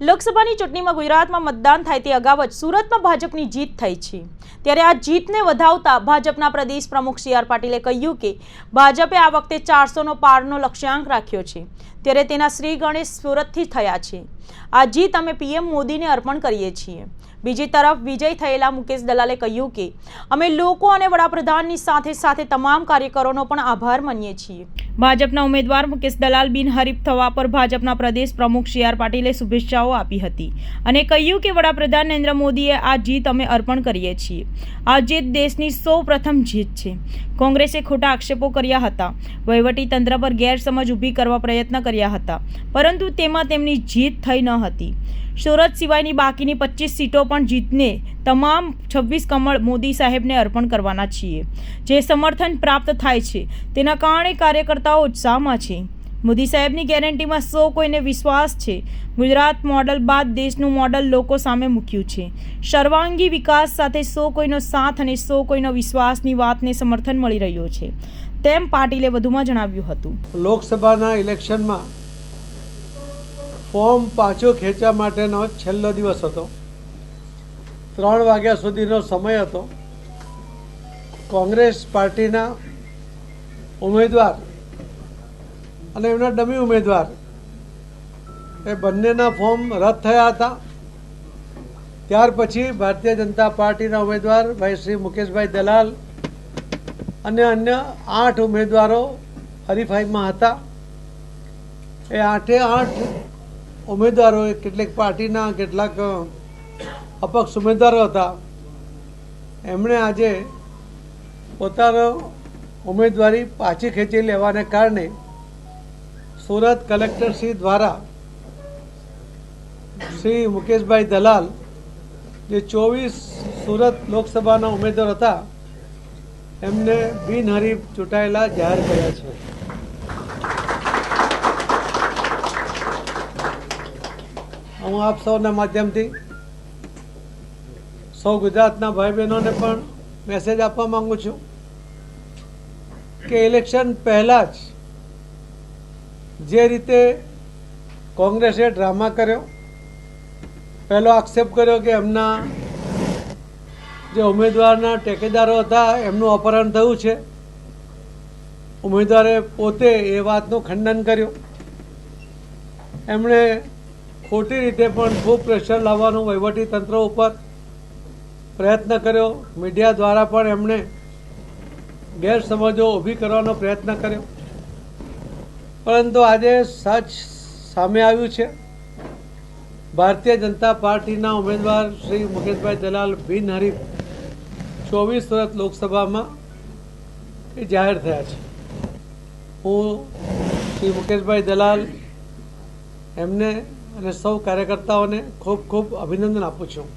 લોકસભાની ચૂંટણીમાં ગુજરાતમાં મતદાન થાય તે અગાઉ જ સુરતમાં ભાજપની જીત થઈ છે. ત્યારે આ જીતને વધાવતા ભાજપના પ્રદેશ પ્રમુખ સી આર પાટીલે કહ્યું કે ભાજપે આ વખતે ચારસોનો પારનો લક્ષ્યાંક રાખ્યો છે. ત્યારે તેના શ્રી ગણેશ સુરતથી થયા છે. આ જીત અમે પીએમ મોદીને અર્પણ કરીએ છીએ. બીજી તરફ વિજય થયેલા મુકેશ દલાલે કહ્યું કે, અમે લોકો અને વડાપ્રધાનની સાથે સાથે તમામ કાર્યકરોનો પણ આભાર માનીએ છીએ. ભાજપના ઉમેદવાર મુકેશ દલાલ બિનહરીફ થવા પર ભાજપના પ્રદેશ પ્રમુખ સી આર પાટીલે શુભેચ્છાઓ આપી હતી અને કહ્યું કે, વડાપ્રધાન નરેન્દ્ર મોદીએ આ જીત અમે અર્પણ કરીએ છીએ. આ જીત દેશની સૌ પ્રથમ જીત છે. કોંગ્રેસે ખોટા આક્ષેપો કર્યા હતા. વહીવટી તંત્ર પર ગેરસમજ ઊભી કરવા પ્રયત્ન કર્યા હતા. પરંતુ તેમાં તેમની જીત થઈ ન હતી. સુરત સિવાયની બાકીની પચીસ સીટો પણ જીતને તમામ છવ્વીસ કમળ મોદી સાહેબને અર્પણ કરવાના છીએ. જે સમર્થન પ્રાપ્ત થાય છે, તેના કારણે કાર્યકર્તાઓ ઉત્સાહમાં છે. મોદી સાહેબની ગેરંટીમાં સૌ કોઈને વિશ્વાસ છે. ગુજરાત મોડલ બાદ દેશનું મોડલ લોકો સામે મૂક્યું છે. સર્વાંગી વિકાસ સાથે સૌ કોઈનો સાથ અને સૌ કોઈનો વિશ્વાસની વાતને સમર્થન મળી રહ્યો છે. તેમ પાટીલે વધુમાં જણાવ્યું હતું. લોકસભાના ઇલેક્શનમાં ફોર્મ પાછો ખેંચવા માટેનો છેલ્લો દિવસ હતો. ત્રણ વાગ્યા સુધીનો સમય હતો. કોંગ્રેસ પાર્ટીના ઉમેદવાર અને એમના ડમી ઉમેદવાર. એ બંનેના ફોર્મ રદ થયા હતા. ત્યાર પછી ભારતીય જનતા પાર્ટીના ઉમેદવાર ભાઈ શ્રી મુકેશભાઈ દલાલ અને અન્ય આઠ ઉમેદવારો હરીફાઈમાં હતા. એ આઠે આઠ ઉમેદવારો કેટલીક પાર્ટીના કેટલાક અપક્ષ ઉમેદવારો હતા. એમણે આજે પોતાનો ઉમેદવારી પાછી ખેંચી લેવાને કારણે સુરત કલેક્ટરશ્રી દ્વારા શ્રી મુકેશભાઈ દલાલ, જે ચોવીસ સુરત લોકસભાના ઉમેદવાર હતા, એમને બિનહરીફ ચૂંટાયેલા જાહેર કર્યા છે. હું આપ સૌના માધ્યમથી સૌ ગુજરાતના ભાઈ બહેનોને પણ મેસેજ આપવા માંગુ છું કે ઇલેક્શન પહેલાં જ જે રીતે કોંગ્રેસે ડ્રામા કર્યો, પહેલો આક્ષેપ કર્યો કે એમના જે ઉમેદવારના ટેકેદારો હતા, એમનું અપહરણ થયું છે. ઉમેદવારે પોતે એ વાતનું ખંડન કર્યું. એમણે ખોટી રીતે પણ ખૂબ પ્રેશર લાવવાનું વહીવટી તંત્ર ઉપર પ્રયત્ન કર્યો. મીડિયા દ્વારા પણ એમણે ગેરસમજો ઊભી કરવાનો પ્રયત્ન કર્યો. પરંતુ આજે સચ સામે આવ્યું છે. ભારતીય જનતા પાર્ટીના ઉમેદવાર શ્રી મુકેશભાઈ દલાલ બિનહરીફ ચોવીસ સુરત લોકસભામાં એ જાહેર થયા છે. હું શ્રી મુકેશભાઈ દલાલ એમને અને સૌ કાર્યકર્તાઓને ખૂબ ખૂબ અભિનંદન આપું છું.